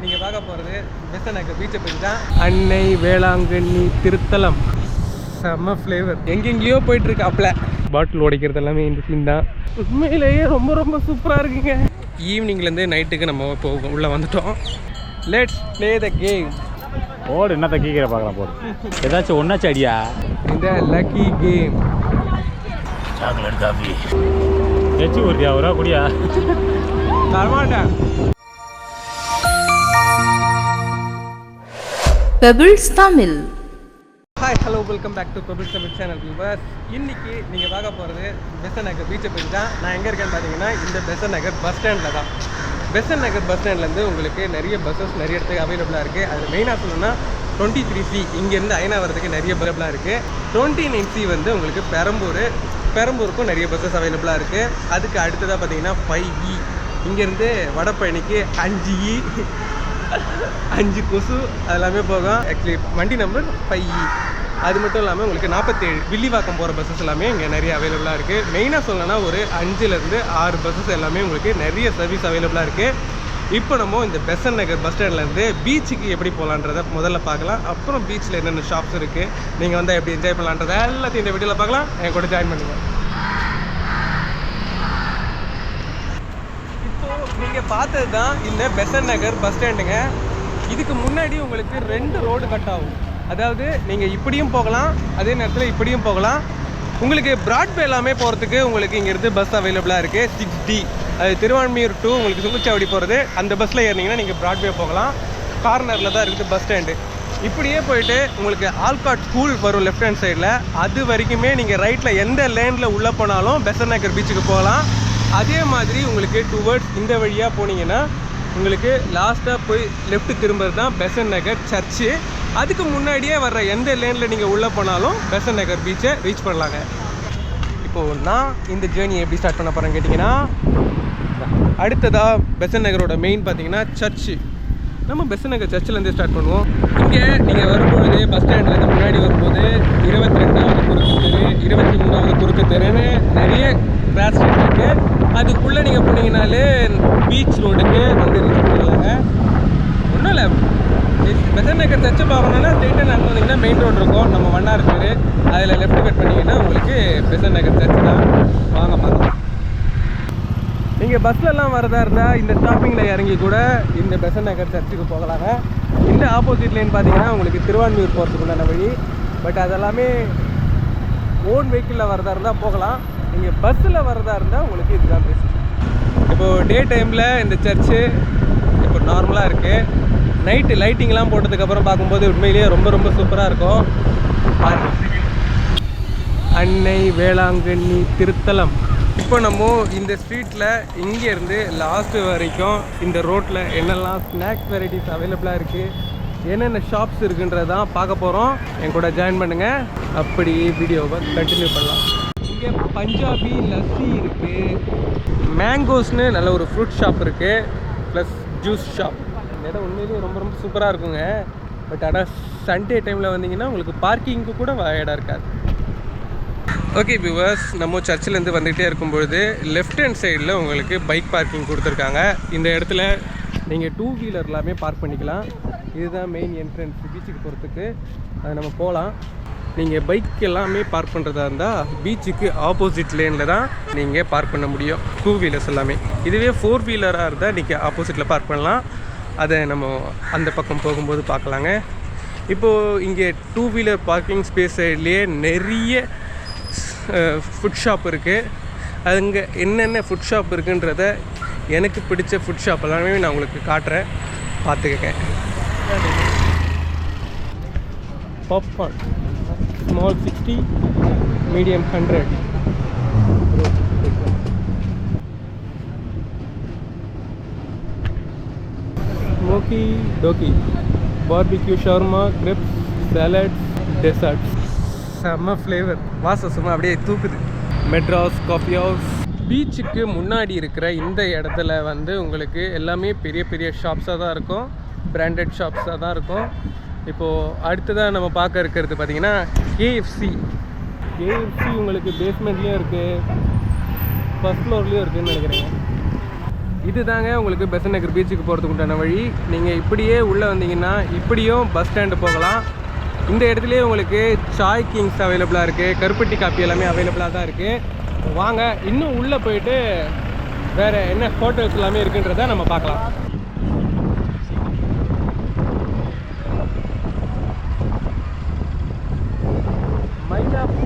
நீங்கள் பார்க்க போகிறது பெசனக்கு பீச்சை பற்றி தான். அன்னை வேளாங்கண்ணி திருத்தலம். செம்ம ஃப்ளேவர் எங்கெங்கேயோ போயிட்டு இருக்காப்ல பாட்டில் உடைக்கிறது எல்லாமே இந்த சீன் தான். உண்மையிலேயே ரொம்ப ரொம்ப சூப்பராக இருக்குங்க. ஈவினிங்லேருந்து நைட்டுக்கு நம்ம இப்போ உள்ளே வந்துட்டோம். லெட்ஸ் ப்ளே த கேம் போடு என்னத்த கீக்கிற பார்க்கலாம் போடு. ஏதாச்சும் ஒன்றாச்சும் அடியா இந்த லக்கி கேம் சாக்லேட் காஃபி எச்சு ஒரு ரூபா குடியா? தரமாட்டேன். Pebbles Tamil hi hello welcome back to Pebbles Tamil channel viewers இன்னைக்கு நீங்கள் பார்க்க போகிறது பெசன் நகர் பீச்சை பற்றி தான். நான் எங்கே இருக்கேன்னு பார்த்தீங்கன்னா இந்த பெசன் நகர் பஸ் ஸ்டாண்டில் தான். பெசன் நகர் பஸ் ஸ்டாண்ட்லேருந்து உங்களுக்கு நிறைய பஸ்ஸஸ் நிறைய இடத்துக்கு அவைலபிளாக இருக்குது அதில் மெயினாக சொல்லணும்னா டுவெண்ட்டி த்ரீ சி இங்கேருந்து ஐநா வரதுக்கு நிறைய அவைலபிளாக இருக்குது டுவெண்ட்டி நைன் சி வந்து உங்களுக்கு பெரம்பூர் பெரம்பூருக்கும் நிறைய பஸ்ஸஸ் அவைலபிளாக இருக்குது அதுக்கு அடுத்ததாக பார்த்தீங்கன்னா ஃபைவ் இ e. இங்கேருந்து வடபழனிக்கு அஞ்சு இ அஞ்சு கொசு அதெல்லாமே போகும். ஆக்சுவலி வண்டி நம்பர் ஃபைவ் e. அது மட்டும் இல்லாமல் உங்களுக்கு நாற்பத்தேழு வில்லிவாக்கம் போகிற பஸ்ஸஸ் எல்லாமே இங்கே நிறைய அவைலபிளாக இருக்குது மெயினாக சொல்லணும்னா ஒரு அஞ்சுலேருந்து ஆறு பஸ்ஸஸ் எல்லாமே உங்களுக்கு நிறைய சர்வீஸ் அவைலபிளாக இருக்குது இப்போ நம்ம இந்த பெசன் நகர் பஸ் ஸ்டாண்ட்லேருந்து பீச்சுக்கு எப்படி போகலான்றத முதல்ல பார்க்கலாம். அப்புறம் பீச்சில் என்னென்ன ஷாப்ஸ் இருக்குது நீங்கள் வந்து எப்படி என்ஜாய் பண்ணலான்றத எல்லாத்தையும் இந்த வீடியோவில் பார்க்கலாம். என் கூட ஜாயின் பண்ணுங்கள் இப்போ நீங்கள் பார்த்தது தான் இந்த பெசன் நகர் பஸ் ஸ்டாண்டுங்க. இதுக்கு முன்னாடி உங்களுக்கு ரெண்டு ரோடு கட் ஆகும். அதாவது நீங்கள் இப்படியும் போகலாம் அதே நேரத்தில் இப்படியும் போகலாம். உங்களுக்கு பிராட்வே எல்லாமே போகிறதுக்கு உங்களுக்கு இங்கேருந்து பஸ் அவைலபிளாக இருக்குது சிக்ஸ் டி அது திருவான்மியூர் டூ உங்களுக்கு சுங்குச்சாவடி போகிறது அந்த பஸ்ஸில் ஏறினீங்கன்னா நீங்கள் பிராட்வே போகலாம். கார்னரில் தான் இருக்குது பஸ் ஸ்டாண்டு இப்படியே போயிட்டு உங்களுக்கு ஆல்காட் ஸ்கூல் வரும் லெஃப்ட் ஹேண்ட் சைடில் அது வரைக்குமே நீங்கள் ரைட்டில் எந்த லேனில் உள்ளே போனாலும் பெசன் நகர் பீச்சுக்கு போகலாம். அதே மாதிரி உங்களுக்கு டுவர்ட்ஸ் இந்த வழியாக போனீங்கன்னா உங்களுக்கு லாஸ்ட்டாக போய் லெஃப்ட் திரும்புறது தான் பெசன் நகர் சர்ச்சு அதுக்கு முன்னாடியே வர்ற எந்த லேனில் நீங்கள் உள்ளே போனாலும் பெசன் நகர் பீச்சை ரீச் பண்ணலாங்க. இப்போது நான் இந்த ஜேர்னி எப்படி ஸ்டார்ட் பண்ண போகிறேன்னு கேட்டிங்கன்னா அடுத்ததாக பெசன் நகரோட மெயின் பார்த்தீங்கன்னா சர்ச்சு நம்ம பெசன் நகர் சர்ச்சிலேருந்து ஸ்டார்ட் பண்ணுவோம். இங்கே நீங்கள் வரும்பொழுது பஸ் ஸ்டாண்ட்லேருந்து முன்னாடி வரும்போது இருபத்தி ரெண்டாவது குறுக்கு தெரு இருபத்தி மூணாவது குறுக்கு தெருன்னு நிறைய கிராஸ் இருக்குது அதுக்குள்ளே நீங்கள் போனீங்கனாலே பீச் ரோடுக்கு வந்து ரீச் பண்ணிடலாங்க ஒன்றும் இல்லை பெசன் நகர் சர்ச்சை பார்க்கணுன்னா ஸ்ட்ரெயிட்டாக நடந்து வந்தீங்கன்னா மெயின் ரோடு இருக்கும். நம்ம மண்ணாக பேர் அதில் லெஃப்ட் கட் பண்ணிங்கன்னா உங்களுக்கு பெசன் நகர் சர்ச் தான். வாங்க பார்க்கலாம் நீங்கள் பஸ்லலாம் வரதா இருந்தால் இந்த ஸ்டாப்பிங்கில் இறங்கி கூட இந்த பெசன் நகர் சர்ச்சுக்கு போகலாங்க. இந்த ஆப்போசிட் லைன் பார்த்தீங்கன்னா உங்களுக்கு திருவான்மியூர் போகிறதுக்குள்ளான வழி. பட் அதெல்லாமே ஓன் வெஹிக்கிளில் வரதா இருந்தால் போகலாம். நீங்கள் பஸ்ஸில் வரதா இருந்தால் உங்களுக்கு இதுதான் பெஸ்ட் இப்போது டே டைமில் இந்த சர்ச்சு இப்போ நார்மலாக இருக்குது நைட்டு லைட்டிங்லாம் போட்டதுக்கப்புறம் பார்க்கும்போது உண்மையிலேயே ரொம்ப ரொம்ப சூப்பராக இருக்கும். அன்னை வேளாங்கண்ணி திருத்தலம். இப்போ நம்ம இந்த ஸ்ட்ரீட்டில் இங்கேருந்து லாஸ்ட் வரைக்கும் இந்த ரோட்டில் என்னெல்லாம் ஸ்நாக்ஸ் வெரைட்டிஸ் அவைலபிளாக இருக்குது என்னென்ன ஷாப்ஸ் இருக்குன்றதான் பார்க்க போகிறோம் என் கூட ஜாயின் பண்ணுங்கள் அப்படி வீடியோவை கண்டினியூ பண்ணலாம். இங்கே பஞ்சாபி லஸ்ஸி இருக்குது மேங்கோஸ்னு நல்ல ஒரு ஃப்ரூட் ஷாப் இருக்குது ப்ளஸ் ஜூஸ் ஷாப் இந்த இடம் உண்மையிலேயே ரொம்ப ரொம்ப சூப்பராக இருக்குங்க. பட் ஆனால் சண்டே டைமில் வந்தீங்கன்னா உங்களுக்கு பார்க்கிங்க்கு கூட இடம் இருக்காது. ஓகே வியூவர்ஸ் நம்ம சர்ச்சிலேருந்து வந்துகிட்டே இருக்கும்பொழுது லெஃப்ட் ஹேண்ட் சைடில் உங்களுக்கு பைக் பார்க்கிங் கொடுத்துருக்காங்க. இந்த இடத்துல நீங்கள் டூ வீலர் எல்லாமே பார்க் பண்ணிக்கலாம். இதுதான் மெயின் என்ட்ரன்ஸ் பீச்சுக்கு போகிறதுக்கு அது நம்ம போகலாம் நீங்கள் பைக் எல்லாமே பார்க் பண்ணுறதா இருந்தால் பீச்சுக்கு ஆப்போசிட் லேனில் தான் நீங்கள் பார்க் பண்ண முடியும். டூ வீலர்ஸ் எல்லாமே. இதுவே ஃபோர் வீலராக இருந்தால் நீங்கள் ஆப்போசிட்டில் பார்க் பண்ணலாம். அதை நம்ம அந்த பக்கம் போகும்போது பார்க்கலாங்க. இப்போது இங்கே டூ வீலர் பார்க்கிங் ஸ்பேஸ் சைட்லேயே நிறைய ஃபுட் ஷாப் இருக்குது அங்கே என்னென்ன ஃபுட் ஷாப் இருக்குன்றத எனக்கு பிடிச்ச ஃபுட் ஷாப் எல்லாமே நான் உங்களுக்கு காட்டுறேன். பார்த்துக்கங்க. Popcorn small sixty medium hundred smoky டோக்கி barbecue ஷவர்மா கிரிப்ஸ் சாலட்ஸ் டெசர்ட்ஸ் செம்ம ஃப்ளேவர் வாசம் சும்மா அப்படியே தூக்குது. மெட்ராஸ் காஃபி ஹவுஸ் பீச்சுக்கு முன்னாடி இருக்கிற இந்த இடத்துல வந்து உங்களுக்கு எல்லாமே பெரிய பெரிய ஷாப்ஸாக தான் இருக்கும். பிராண்டட் ஷாப்ஸாக தான் இருக்கும். இப்போது அடுத்ததாக நம்ம பார்க்க இருக்கிறது பார்த்தீங்கன்னா கேஎஃப்சி கேஎஃப்சி உங்களுக்கு பேஸ்மெண்ட்லேயும் இருக்குது ஃபஸ்ட் ஃப்ளோர்லேயும் இருக்குதுன்னு நினைக்கிறேங்க இதுதாங்க உங்களுக்கு பெசன் நகர் பீச்சுக்கு போகிறதுக்கு உண்டான வழி. நீங்கள் இப்படியே உள்ளே வந்தீங்கன்னா இப்படியும் பஸ் ஸ்டாண்டு போகலாம். இந்த இடத்துலையே உங்களுக்கு சாய் கிங்ஸ் அவைலபிளாக இருக்குது கருப்பட்டி காப்பி எல்லாமே அவைலபிளாக தான் இருக்குது வாங்க இன்னும் உள்ளே போயிட்டு வேறு என்ன ஹோட்டல்ஸ் எல்லாமே இருக்குன்றதை நம்ம பார்க்கலாம்.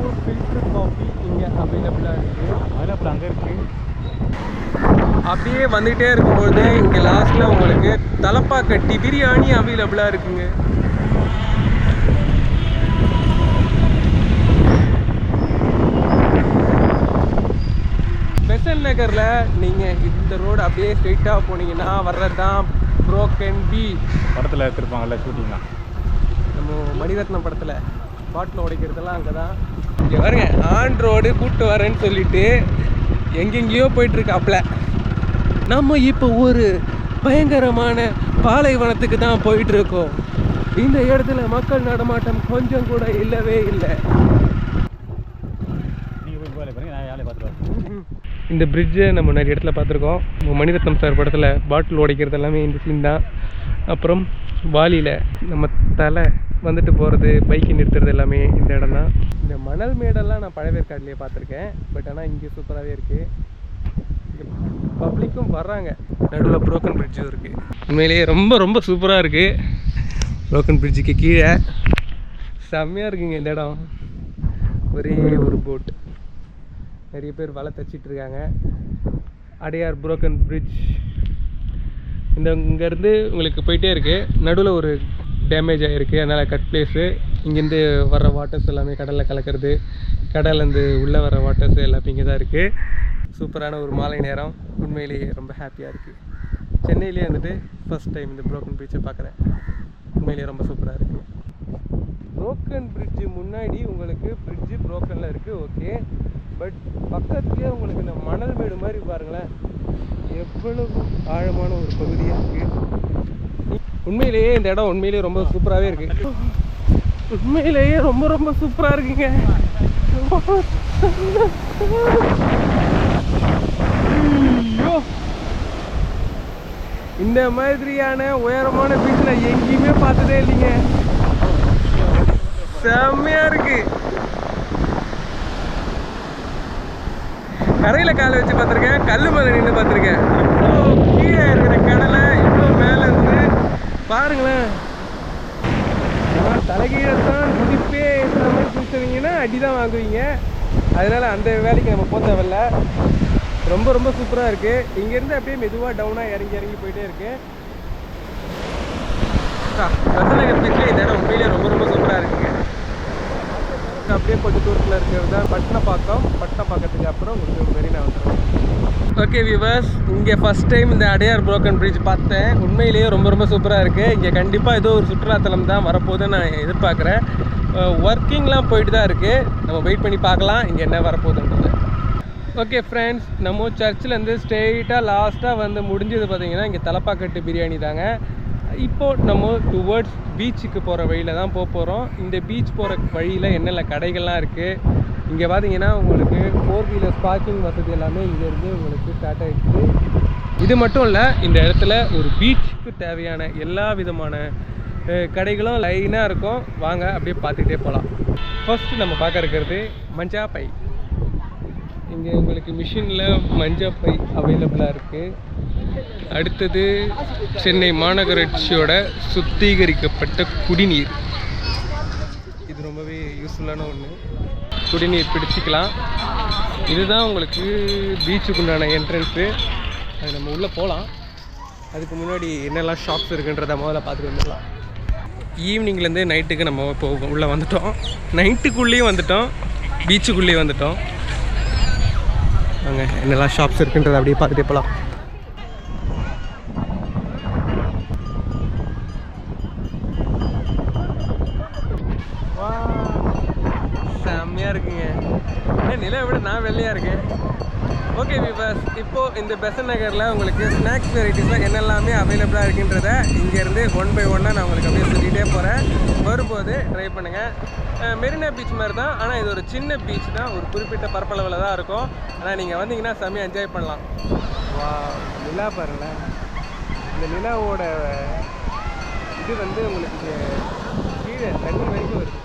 மயிலாப்பூர் ஃபில்டர் காஃபி இங்கே அவைலபிளாக இருக்குது மயிலாப்பூர் அங்கே இருக்குது அப்படியே வந்துகிட்டே இருக்கும்போது இங்கே லாஸ்ட்டில் உங்களுக்கு தலப்பாக்கட்டி பிரியாணி அவைலபிளாக இருக்குங்க பெசன் நகரில் நீங்கள் இந்த ரோடு அப்படியே ஸ்ட்ரெயிட்டாக போனீங்கன்னா வர்றது தான் புரோக்கன் பீ படத்தில் எடுத்துருப்பாங்கல்ல ஷூட்டிங்லாம் நம்ம மணிரத்னம் படத்தில் பாட்டில் உடைக்கிறதெல்லாம் அங்கே தான் இங்கே பாருங்க ஆன் ரோடு கூட்டு வரேன்னு சொல்லிட்டு எங்கெங்கேயோ போயிட்டு இருக்காப்ல நம்ம இப்போ ஒரு பயங்கரமான பாலைவனத்துக்கு தான் போயிட்டு இருக்கோம் இந்த இடத்துல மக்கள் நடமாட்டம் கொஞ்சம் கூட இல்லவே இல்லை. இந்த பிரிட்ஜை நம்ம நிறைய இடத்துல பார்த்துருக்கோம். மணிரத்னம் சார் படத்தில் பாட்டில் உடைக்கிறது எல்லாமே இந்த சீன் தான். அப்புறம் வாலியில் நம்ம தலை வந்துட்டு போகிறது பைக்கு நிறுத்துறது எல்லாமே இந்த இடம் தான் இந்த மணல் மேடெல்லாம் நான் பழவேற்காடுலேயே பார்த்துருக்கேன். பட் ஆனால் இங்கே சூப்பராகவே இருக்குது பப்ளிக்கும் வர்றாங்க. நடுவில் ப்ரோக்கன் பிரிட்ஜும் இருக்குது உண்மையிலேயே ரொம்ப ரொம்ப சூப்பராக இருக்குது ப்ரோக்கன் பிரிட்ஜுக்கு கீழே செம்மையாக இருக்குங்க இந்த இடம். ஒரே ஒரு போட் நிறைய பேர் வலை தச்சிட்டு இருக்காங்க. அடையார் புரோக்கன் பிரிட்ஜ் இந்த இங்கேருந்து உங்களுக்கு போயிட்டே இருக்குது நடுவில் ஒரு டேமேஜ் ஆகிருக்கு அதனால் கட் பிளேஸு இங்கேருந்து வர்ற வாட்டர்ஸ் எல்லாமே கடலில் கலக்கிறது கடல்லேருந்து உள்ளே வர வாட்டர்ஸ் எல்லாமே இங்கே தான் இருக்குது சூப்பரான ஒரு மாலை நேரம். உண்மையிலேயே ரொம்ப ஹாப்பியாக இருக்குது சென்னையிலே வந்துட்டு ஃபஸ்ட் டைம் இந்த ப்ரோக்கன் பீச்சை பார்க்குறேன் உண்மையிலேயே ரொம்ப சூப்பராக இருக்குது ப்ரோக்கன் பிரிட்ஜு முன்னாடி உங்களுக்கு பிரிட்ஜு ப்ரோக்கனில் இருக்குது ஓகே பட் பக்கத்துலேயே உங்களுக்கு இந்த மணல் மேடு மாதிரி பாருங்களேன். எவ்வளவு ஆழமான ஒரு பகுதியாக இருக்குது உண்மையிலேயே இந்த இடம் உண்மையிலேயே ரொம்ப சூப்பராகவே இருக்குது உண்மையிலேயே ரொம்ப ரொம்ப சூப்பராக இருக்குங்க. ஐயோ. இந்த மாதிரியான உயரமான பீச் நான் எங்கேயுமே பார்த்ததே இல்லைங்க. செம்மையா இருக்கு. கரையில காலை வச்சு பார்த்துருக்கேன் கல்லு மேலே நின்று பார்த்துருக்கேன். கீழே இருக்கிற கடலை பாருங்களேன். தலைகீழத்தான் குதிப்பே இருக்கிற மாதிரி குதிச்சிருந்தீங்கன்னா அடி தான் வாங்குவீங்க. அதனால அந்த வேலைக்கு நம்ம போக தேவையில்ல. ரொம்ப ரொம்ப சூப்பராக இருக்குது இங்கேருந்து அப்படியே மெதுவாக டவுனாக இறங்கி இறங்கி போயிட்டே இருக்கு ரசநகர் பீச்சில் இந்த இடம் உண்மையிலேயே ரொம்ப ரொம்ப சூப்பராக இருக்குங்க அப்படியே கொஞ்சம் தூரத்தில் இருக்கிறது தான் பட்டினப்பாக்கம். பட்டினப்பாக்கத்துக்கு அப்புறம் உங்களுக்கு மெரினா வந்துடும் ஓகே விவர்ஸ் இங்கே ஃபஸ்ட் டைம் இந்த அடையார் புரோக்கன் பிரிட்ஜ் பார்த்தேன். உண்மையிலேயே ரொம்ப ரொம்ப சூப்பராக இருக்குது இங்கே கண்டிப்பாக ஏதோ ஒரு சுற்றுலாத்தலம் தான் வரப்போகுதுன்னு நான் எதிர்பார்க்குறேன். ஒர்க்கிங்லாம் uh, போயிட்டு தான் இருக்குது நம்ம வெயிட் பண்ணி பார்க்கலாம். இங்கே என்ன வரப்போகுதுன்றது. ஓகே ஃப்ரெண்ட்ஸ் நம்ம சர்ச்சிலேருந்து ஸ்ட்ரெயிட்டாக லாஸ்ட்டாக வந்து முடிஞ்சது பார்த்தீங்கன்னா இங்கே தலப்பாக்கட்டு பிரியாணி தாங்க. இப்போ நம்ம டுவர்ட்ஸ் பீச்சுக்கு போகிற வழியில் தான் போக போகிறோம் இந்த பீச் போகிற வழியில் என்னென்ன கடைகள்லாம் இருக்குது இங்கே பார்த்தீங்கன்னா உங்களுக்கு ஃபோர் வீலர்ஸ் பார்க்கிங் வசதி எல்லாமே இங்கேருந்து உங்களுக்கு ஸ்டார்ட் ஆகிடுச்சு இது மட்டும் இல்லை இந்த இடத்துல ஒரு பீச்சுக்கு தேவையான எல்லா விதமான கடைகளும் லைனாக இருக்கும். வாங்க அப்படியே பார்த்துக்கிட்டே போகலாம் ஃபஸ்ட்டு நம்ம பார்க்க இருக்கிறது மஞ்சா பை. இங்கே உங்களுக்கு மிஷினில் மஞ்சா பை அவைலபிளாக இருக்குது அடுத்தது சென்னை மாநகராட்சியோட சுத்திகரிக்கப்பட்ட குடிநீர். இது ரொம்பவே யூஸ்ஃபுல்லான ஒன்று குடிநீர் பிடிச்சிக்கலாம். இதுதான் உங்களுக்கு பீச்சுக்குண்டான என்ட்ரன்ஸு அது நம்ம உள்ளே போகலாம் அதுக்கு முன்னாடி என்னெல்லாம் ஷாப்ஸ் இருக்குன்றத முதல்ல பார்த்துட்டு வந்துடலாம். ஈவினிங்லேருந்து நைட்டுக்கு நம்ம இப்போ உள்ளே வந்துட்டோம். நைட்டுக்குள்ளேயும் வந்துட்டோம். பீச்சுக்குள்ளேயும் வந்துட்டோம். அங்கே என்னெல்லாம் ஷாப்ஸ் இருக்குன்றதை அப்படியே பார்த்துட்டே போகலாம் ஓகே விவர்ஸ் இப்போது இந்த பெசன் நகரில் உங்களுக்கு ஸ்நாக்ஸ் வெரைட்டிஸில் என்னெல்லாமே அவைலபிளாக இருக்குன்றத இங்கேருந்து ஒன் பை ஒன்னாக நான் உங்களுக்கு அப்படியே சொல்லிகிட்டே போகிறேன் வரும்போது ட்ரை பண்ணுங்கள் மெரினா பீச் மாதிரி தான் ஆனால் இது ஒரு சின்ன பீச் தான். ஒரு குறிப்பிட்ட பரப்பளவில் தான் இருக்கும். ஆனால் நீங்கள் வந்தீங்கன்னா செம்மையாக என்ஜாய் பண்ணலாம். வா நிலா பாருங்களேன் இந்த நிலாவோட இது வந்து உங்களுக்கு கீழே தண்ணி வரைக்கும் வருது.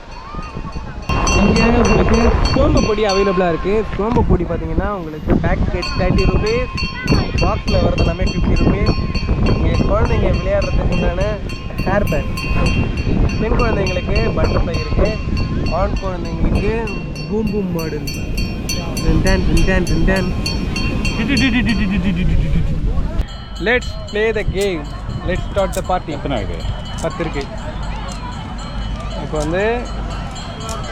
இங்கே உங்களுக்கு சோம்பு பொடி அவைலபிளாக இருக்குது சோம்பு பொடி பார்த்தீங்கன்னா உங்களுக்கு பேக்கெட் தேர்ட்டி ருபீஸ் பாக்ஸில் வரது எல்லாமே ஃபிஃப்டி ருபீஸ் இங்கே குழந்தைங்க விளையாடுறதுக்கு உண்டான ஹேர் பேண்ட் பெண் குழந்தைங்களுக்கு பட்டர்ஃப்ளை இருக்குது ஆண் குழந்தைங்களுக்கு பூம் பூம் மாடல் ரிண்டன் ரிண்டன் ரிண்டன் let's play the game let's start the party எத்தனை இருக்குது பத்து இருக்கு. இப்போ வந்து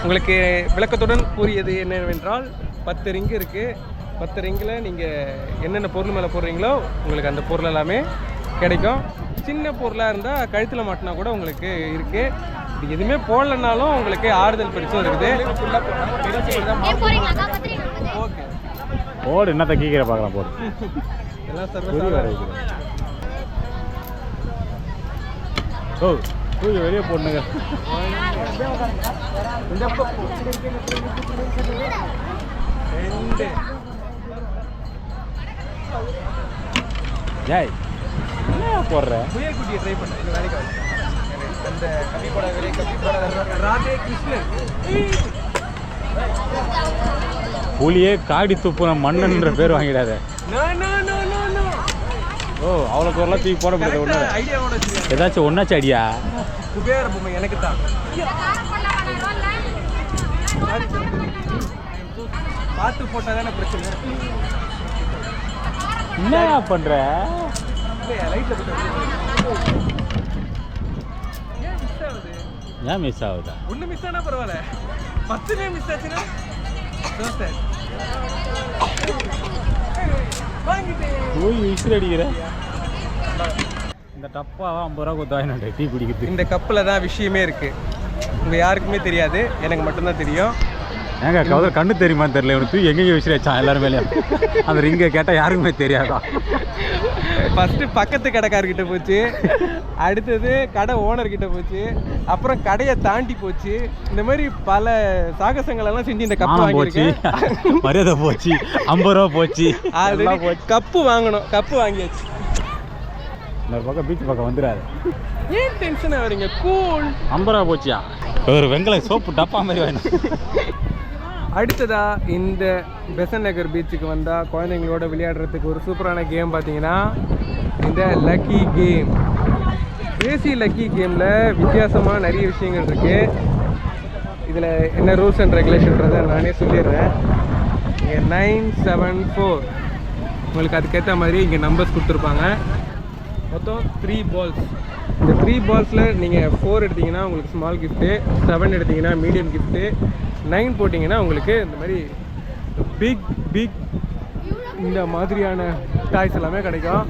உங்களுக்கு விளக்கத்துடன் கூறியது என்னவென்றால் பத்து ரிங்கு இருக்குது பத்து ரிங்கில் நீங்கள் என்னென்ன பொருள் மேலே போடுறீங்களோ உங்களுக்கு அந்த பொருள் எல்லாமே கிடைக்கும். சின்ன பொருளாக இருந்தால் கழுத்தில் மாட்டினா கூட உங்களுக்கு இருக்குது இது எதுவுமே போடலனாலும் உங்களுக்கு ஆறுதல் பரிசும் இருக்குது. ஓகே போடு என்னத்த கீக்கிற பார்க்கலாம் போடு. எல்லாம் சர்வீஸ் ஓ. தூக்கி வெளியே போடணுங்க ஜாய் என்ன போடுற புயல் குட்டியை ட்ரை பண்ணேன் இந்த வேலைக்கு ஆகுது. அந்த கம்மி போட வேலை கம்மி போட ராதே கிருஷ்ணன் புலியே காடி துப்புன மன்னன்ற பேர் வாங்கிடாத ஓ அவ்வளோ தூரம்லாம் தூக்கி போட முடியாது ஒன்று ஏதாச்சும் ஒன்றாச்சு அடியா குபேர பொம்மை எனக்கு தான் பார்த்து போட்டால் தானே பிரச்சனை. என்ன பண்ணுற ஏன் மிஸ் ஆகுது? ஒன்று மிஸ் ஆனால் பரவாயில்ல. பத்துலேயே மிஸ் ஆச்சுன்னா போய் விசில் அடிக்கிற? இந்த டப்பாவை ஐம்பது ரூபா கொடுத்து டீ குடிக்கிறது? இந்த கப்பில் தான் விஷயமே இருக்குது உங்கள் யாருக்குமே தெரியாது. எனக்கு மட்டும்தான் தெரியும். ஏங்க கவுதர் கண்ணு தெரியுமான்னு தெரியல. இவனுக்கு எங்கேயும் விசில் வச்சான் எல்லாரும் மேலேயும். அந்த ரிங்கை கேட்டால் யாருக்குமே தெரியாதா? ஃபஸ்ட்டு பக்கத்து கடைக்காரர்கிட்ட போச்சு. அடுத்தது கடை ஓனர்கிட்ட போச்சு. அப்புறம் கடையை தாண்டி போச்சு. இந்த மாதிரி பல சாகசங்கள் எல்லாம் செஞ்சு இந்த கப்பு வாங்கியிருக்கேன். மரியாதை போச்சு. ஐம்பது ரூபா போச்சு. போச்சு. கப்பு வாங்கணும். கப்பு வாங்கியாச்சு. இந்த பக்கம் பீச் பக்கம் வந்துடாது ஏன் டென்ஷன் ஆகுறீங்க கூல் ஐம்பது ரூபா போச்சியா? ஒரு வெங்கல சோப்பு டப்பா மாதிரி வாங்கினேன். அடுத்ததாக இந்த பெசன் நகர் பீச்சுக்கு வந்தால் குழந்தைங்களோட விளையாடுறதுக்கு ஒரு சூப்பரான கேம் பார்த்தீங்கன்னா இந்த லக்கி கேம் ஏசி லக்கி கேமில் வித்தியாசமாக நிறைய விஷயங்கள் இருக்குது இதில் என்ன ரூல்ஸ் அண்ட் ரெகுலேஷன்றதை நானே சொல்லிடுறேன். இங்கே நைன் செவன் ஃபோர் உங்களுக்கு அதுக்கேற்ற மாதிரி இங்கே நம்பர்ஸ் கொடுத்துருப்பாங்க. மொத்தம் த்ரீ பால்ஸ் இந்த த்ரீ பால்ஸில் நீங்கள் ஃபோர் எடுத்தீங்கன்னா உங்களுக்கு ஸ்மால் கிஃப்ட்டு செவன் எடுத்தீங்கன்னா மீடியம் கிஃப்ட்டு நைன் போட்டிங்கன்னா உங்களுக்கு இந்த மாதிரி பிக் பிக் இந்த மாதிரியான டாய்ஸ் எல்லாமே கிடைக்கும்.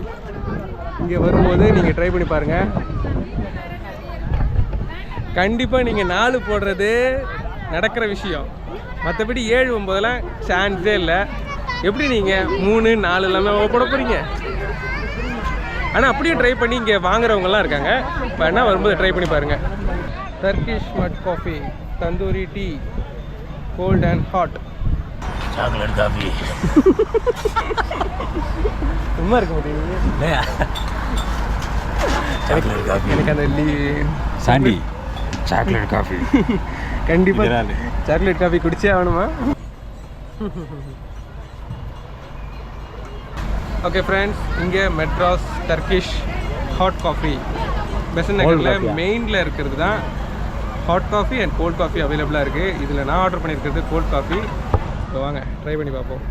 இங்கே வரும்போது நீங்கள் ட்ரை பண்ணி பாருங்கள் கண்டிப்பாக நீங்கள் நாலு போடுறது நடக்கிற விஷயம். மற்றபடி ஏழு ஒம்பதெல்லாம் சான்ஸே இல்லை. எப்படி நீங்கள் மூணு நாலு எல்லாமே போட போகிறீங்க ஆனால் அப்படியும் ட்ரை பண்ணி இங்கே வாங்குறவங்கலாம் இருக்காங்க. வேணா வரும்போது ட்ரை பண்ணி பாருங்கள் Turkish mud coffee tandoori tea cold and hot chocolate coffee சும்மா இருக்க மாட்டேங்குது சாக்லேட் காஃபி எனக்கு அந்த லீ சாண்டி சாக்லேட் காஃபி கண்டிப்பாக. சாக்லேட் காஃபி குடிச்சே ஆகணுமா? ஓகே ஃப்ரெண்ட்ஸ் இங்கே Madras Turkish hot coffee Besant நகரில்? மெயினில் இருக்கிறது தான் hot coffee and cold coffee அவைலபிளாக இருக்குது இதில் நான் ஆர்டர் பண்ணியிருக்கிறது கோல்ட் காஃபி இப்போ வாங்க ட்ரை பண்ணி பார்ப்போம்.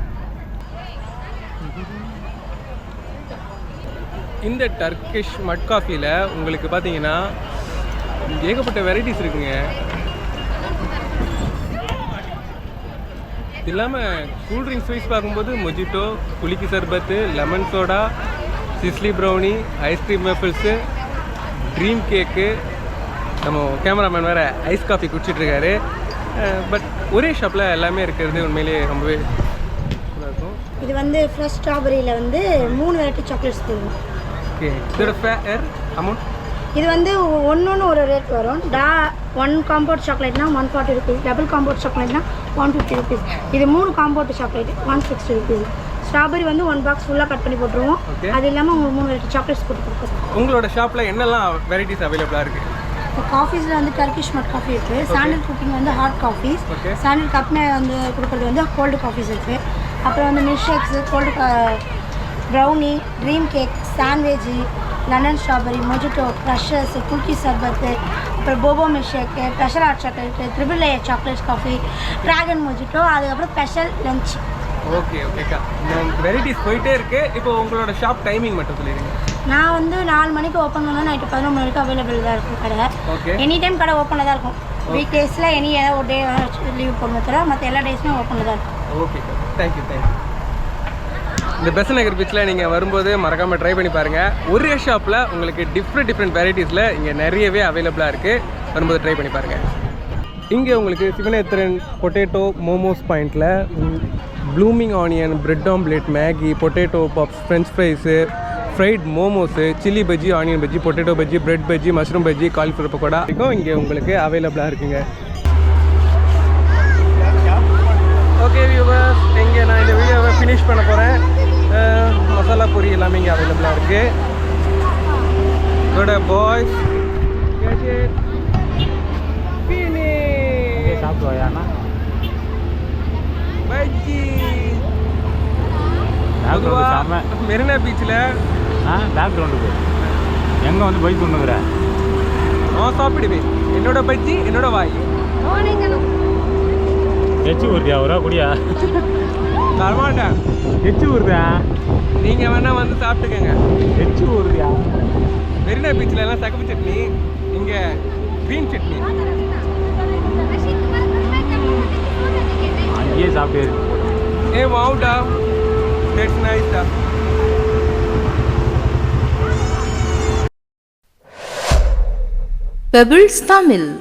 இந்த டர்கிஷ் மட் காஃபியில் உங்களுக்கு பார்த்தீங்கன்னா ஏகப்பட்ட வெரைட்டிஸ் இருக்குங்க. இது இல்லாமல் கூல்ட்ரிங்க்ஸ் வைஸ் பார்க்கும்போது மொஜிட்டோ குளிக்கு சர்பத்து lemon soda sizzly brownie ice cream waffles dream cake நம்ம கேமராமேன் வேறு ஐஸ் காஃபி குடிச்சிட்ருக்காரு பட் ஒரே ஷாப்பில் எல்லாமே இருக்கிறது உண்மையிலேயே ரொம்பவே இருக்கும். இது வந்து ஃப்ரெஷ் ஸ்ட்ராபெரியில் வந்து மூணு வெரைட்டி சாக்லேட்ஸ் தருவோம். ஓகே இதோட ஃபேர் அமௌண்ட் இது வந்து ஒன்று ஒன்று ஒரு ரேட் வரும். டா one compound சாக்லேட்னா one forty rupees double compound சாக்லேட்னா one fifty rupees இது மூணு compound chocolate one sixty rupees strawberry வந்து ஒன் பாக்ஸ் ஃபுல்லாக கட் பண்ணி போட்டுருவோம். அது இல்லாமல் உங்களுக்கு மூணு வெரைட்டி சாக்லேட்ஸ் போட்டு கொடுக்குறோம் உங்களோட ஷாப்பில் என்னெல்லாம் வெரைட்டிஸ் அவைலபிளாக இருக்குது காஃபீஸில் வந்து டர்க்கிஷ் மட் காஃபி இருக்குது சாண்டல் குக்கிங் வந்து ஹாட் காஃபீஸ். சாண்டல் கப்னு வந்து கொடுக்குறது வந்து கோல்டு காஃபீஸ் இருக்குது அப்புறம் வந்து milk shakes cold brownie dream cake sandwich London strawberry mojito crushers குல்கி சர்பத்து அப்புறம் Bobo milk shake pressure hot chocolate triple layer chocolate coffee dragon mojito அதுக்கப்புறம் ஸ்பெஷல் லஞ்ச் ஓகே ஓகேக்கா வெரைட்டிஸ் போயிட்டே இருக்கு. இப்போ உங்களோட ஷாப் டைமிங் மட்டும் சொல்லிடுங்க. நான் வந்து நாலு மணிக்கு ஓப்பன் பண்ணால் நைட்டு பதினொன்று மணி வரைக்கும் அவைலபிள் தான் இருக்கும் கடை. ஓகே எனி டைம் கடை ஓப்பனில் தான் இருக்கும். வீக் டேஸில் எனி ஏதாவது ஒரு டே லீவ் போடணும் தவிர மற்ற எல்லா டேஸுமே ஓப்பனில் தான் இருக்கும். ஓகேக்கா தேங்க்யூ தேங்க்யூ இந்த பெசன் நகர் பீச்சில் நீங்கள் வரும்போது மறக்காமல் ட்ரை பண்ணி பாருங்கள் ஒரே ஷாப்பில் உங்களுக்கு டிஃப்ரெண்ட் டிஃப்ரெண்ட் வெரைட்டிஸில் இங்கே நிறையவே அவைலபிளாக இருக்குது வரும்போது ட்ரை பண்ணி பாருங்கள் இங்கே உங்களுக்கு சிவனேத்திரன் பொட்டேட்டோ மோமோஸ் பாயிண்டில் blooming onion bread omelette Maggi potato pops French fries fried momos chilli bajji onion bajji potato bajji bread bajji mushroom bajji cauliflower pakoda வரைக்கும் இங்கே உங்களுக்கு அவைலபிளாக இருக்குங்க. ஓகே வியூவர்ஸ் இங்கே நான் இந்த வீடியோவை ஃபினிஷ் பண்ண போகிறேன் மசாலா பொரி எல்லாமே இங்கே அவைலபிளாக இருக்குது இதோட பாய்ஸ் சாப்பிடுவாயாண்ணா பஜ்ஜி. மெரினா பீச்சில் ஆ பேக்ரவுண்டுக்கு எங்கே வந்து பைக் கொண்டுங்கிற நான் சாப்பிடுவேன் என்னோட பஜ்ஜி என்னோட வாய். எச்சு ஊருதியா ஒரு ரூபா குடியா? தரமாட்டேன். எச்சு ஊருதா நீங்கள் வேணால் வந்து சாப்பிட்டுக்கங்க. எச்சு ஊருதியா? மெரினா பீச்சில் எல்லாம் சகப்பு சட்னி இங்கே க்ரீன் சட்னி. அங்கேயே சாப்பிட்டு ஏ வாவுடா தட்ஸ் நைஸ் Pebbles Tamil